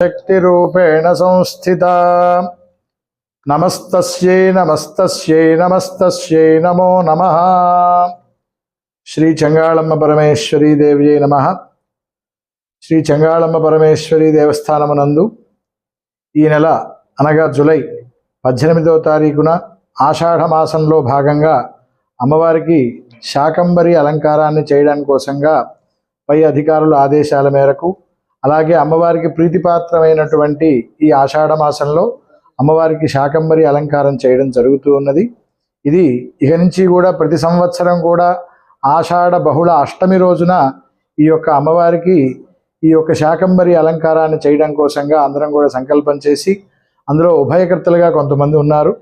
శక్తిరూపేణ సంస్థిత. నమస్తస్యై నమస్తస్యై నమస్తస్యై నమో నమ. శ్రీ చెంగాళమ్మ పరమేశ్వరీ దేవ్యై నమ. శ్రీ చెంగాళమ్మ పరమేశ్వరి దేవస్థానమునందు ఈ నెల అనగా జులై పద్దెనిమిదవ తారీఖున ఆషాఢమాసంలో భాగంగా అమ్మవారికి శాకంబరి అలంకారాన్ని చేయడానికి కోసంగా పై అధికారుల ఆదేశాల మేరకు అలాగే అమ్మవారికి ప్రీతిపాత్రమైనటువంటి ఈ ఆషాఢ మాసంలో అమ్మవారికి శాకంబరి అలంకారం చేయడం జరుగుతూ ఉన్నది. ఇది ఇక నుంచి కూడా ప్రతి సంవత్సరం కూడా ఆషాఢ బహుళ అష్టమి రోజున ఈ యొక్క అమ్మవారికి ఈ యొక్క శాకంబరి అలంకారాన్ని చేయడం కోసంగా అందరం కూడా సంకల్పం చేసి అందులో ఉభయకర్తలుగా కొంతమంది ఉన్నారు.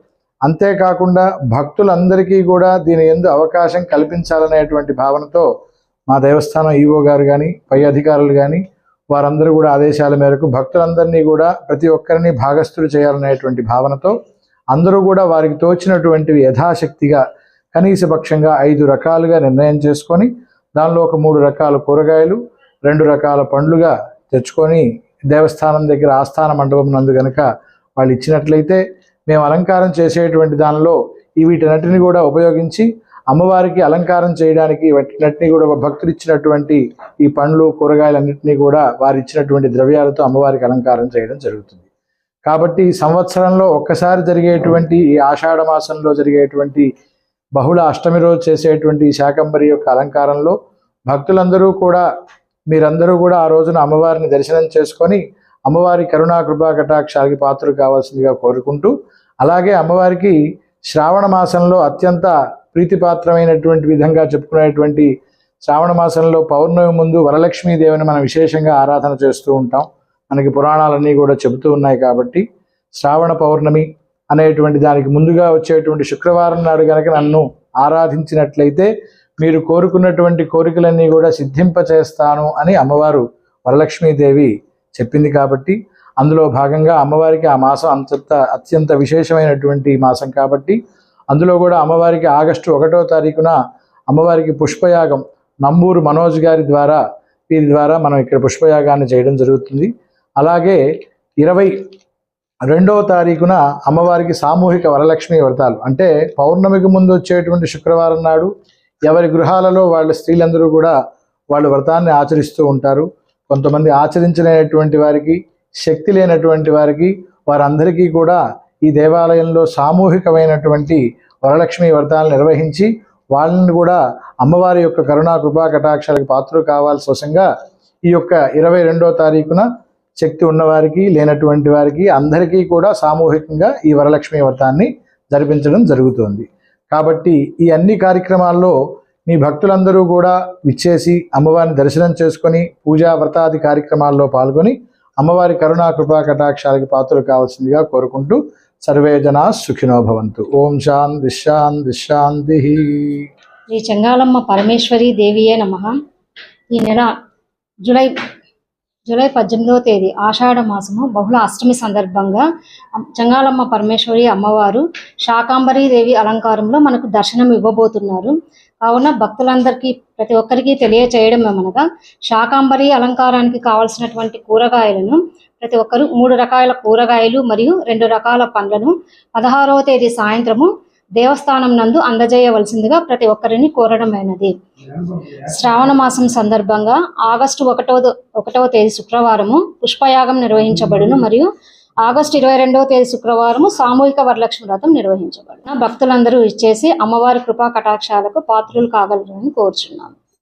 అంతేకాకుండా భక్తులందరికీ కూడా దీని ఎందు అవకాశం కల్పించాలనేటువంటి భావనతో మా దేవస్థానం ఈవో గారు కానీ పై అధికారులు కానీ వారందరూ కూడా ఆదేశాల మేరకు భక్తులందరినీ కూడా ప్రతి ఒక్కరిని భాగస్థులు చేయాలనేటువంటి భావనతో అందరూ కూడా వారికి తోచినటువంటివి యథాశక్తిగా కనీసపక్షంగా ఐదు రకాలుగా నిర్ణయం చేసుకొని దానిలో ఒక మూడు రకాల కూరగాయలు రెండు రకాల పండ్లుగా తెచ్చుకొని దేవస్థానం దగ్గర ఆస్థాన మండపం నందు కనుక వాళ్ళు ఇచ్చినట్లయితే మేము అలంకారం చేసేటువంటి దానిలో ఈ వీటన్నిటిని కూడా ఉపయోగించి అమ్మవారికి అలంకారం చేయడానికి వాటినటిని కూడా భక్తులు ఇచ్చినటువంటి ఈ పండ్లు కూరగాయలన్నింటినీ కూడా వారు ఇచ్చినటువంటి ద్రవ్యాలతో అమ్మవారికి అలంకారం చేయడం జరుగుతుంది. కాబట్టి ఈ సంవత్సరంలో ఒక్కసారి జరిగేటువంటి ఈ ఆషాఢ మాసంలో జరిగేటువంటి బహుళ అష్టమి రోజు చేసేటువంటి ఈ శాకంబరి యొక్క అలంకారంలో భక్తులందరూ కూడా మీరందరూ కూడా ఆ రోజున అమ్మవారిని దర్శనం చేసుకొని అమ్మవారి కరుణా కృపా కటాక్షాలకి పాత్రలు కావాల్సిందిగా కోరుకుంటూ అలాగే అమ్మవారికి శ్రావణ మాసంలో అత్యంత ప్రీతిపాత్రమైనటువంటి విధంగా చెప్పుకునేటువంటి శ్రావణ మాసంలో పౌర్ణమి ముందు వరలక్ష్మీదేవిని మనం విశేషంగా ఆరాధన చేస్తూ ఉంటాం. మనకి పురాణాలన్నీ కూడా చెబుతూ ఉన్నాయి కాబట్టి శ్రావణ పౌర్ణమి అనేటువంటి దానికి ముందుగా వచ్చేటువంటి శుక్రవారం నాడు కనుక నన్ను ఆరాధించినట్లయితే మీరు కోరుకున్నటువంటి కోరికలన్నీ కూడా సిద్ధింపచేస్తాను అని అమ్మవారు వరలక్ష్మీదేవి చెప్పింది కాబట్టి అందులో భాగంగా అమ్మవారికి ఆ మాసం అంత అత్యంత విశేషమైనటువంటి మాసం కాబట్టి అందులో కూడా అమ్మవారికి ఆగస్టు ఒకటో తారీఖున అమ్మవారికి పుష్పయాగం నంబూరు మనోజ్ గారి ద్వారా వీరి ద్వారా మనం ఇక్కడ పుష్పయాగాన్ని చేయడం జరుగుతుంది. అలాగే ఇరవై రెండవ తారీఖున అమ్మవారికి సామూహిక వరలక్ష్మి వ్రతాలు. అంటే పౌర్ణమికి ముందు వచ్చేటువంటి శుక్రవారం నాడు ఎవరి గృహాలలో వాళ్ళ స్త్రీలందరూ కూడా వాళ్ళు వ్రతాన్ని ఆచరిస్తూ ఉంటారు. కొంతమంది ఆచరించలేనటువంటి వారికి శక్తి లేనటువంటి వారికి వారందరికీ కూడా ఈ దేవాలయంలో సామూహికమైనటువంటి వరలక్ష్మి వ్రతాలు నిర్వహించి వాళ్ళని కూడా అమ్మవారి యొక్క కరుణా కృపా కటాక్షాలకు పాత్రలు కావాల్సి వసంగా ఈ యొక్క ఇరవై రెండో తారీఖున శక్తి ఉన్నవారికి లేనటువంటి వారికి అందరికీ కూడా సామూహికంగా ఈ వరలక్ష్మి వ్రతాన్ని జరిపించడం జరుగుతుంది. కాబట్టి ఈ అన్ని కార్యక్రమాల్లో మీ భక్తులందరూ కూడా విచ్చేసి అమ్మవారిని దర్శనం చేసుకొని పూజా వ్రతాది కార్యక్రమాల్లో పాల్గొని అమ్మవారి కరుణా కృపా కటాక్షాలకి పాత్రలు కావాల్సిందిగా కోరుకుంటూ సర్వే జనా సుఖినో భవంతు. ఓం శాంతి శాంతి శాంతి. శ్రీ చెంగాళమ్మ పరమేశ్వరి దేవియే నమ. ఈ నెల జూలై జూలై పద్దెనిమిదవ తేదీ ఆషాఢ మాసము బహుళ అష్టమి సందర్భంగా చంగాలమ్మ పరమేశ్వరి అమ్మవారు శాకాంబరీ దేవి అలంకారంలో మనకు దర్శనం ఇవ్వబోతున్నారు. కావున భక్తులందరికీ ప్రతి ఒక్కరికి తెలియచేయడం ఏమనగా శాకాంబరి అలంకారానికి కావలసినటువంటి కూరగాయలను ప్రతి ఒక్కరు మూడు రకాల కూరగాయలు మరియు రెండు రకాల పండ్లను పదహారవ తేదీ సాయంత్రము దేవస్థానం నందు అందజేయవలసిందిగా ప్రతి ఒక్కరిని కోరడమైనది. శ్రావణ మాసం సందర్భంగా ఆగస్టు ఒకటవ ఒకటవ తేదీ శుక్రవారము పుష్పయాగం నిర్వహించబడును మరియు ఆగస్టు ఇరవై రెండవ తేదీ శుక్రవారము సామూహిక వరలక్ష్మి వ్రతం నిర్వహించబడును. భక్తులందరూ ఇచ్చేసి అమ్మవారి కృపా కటాక్షాలకు పాత్రులు కాగలరని కోరుచున్నాను.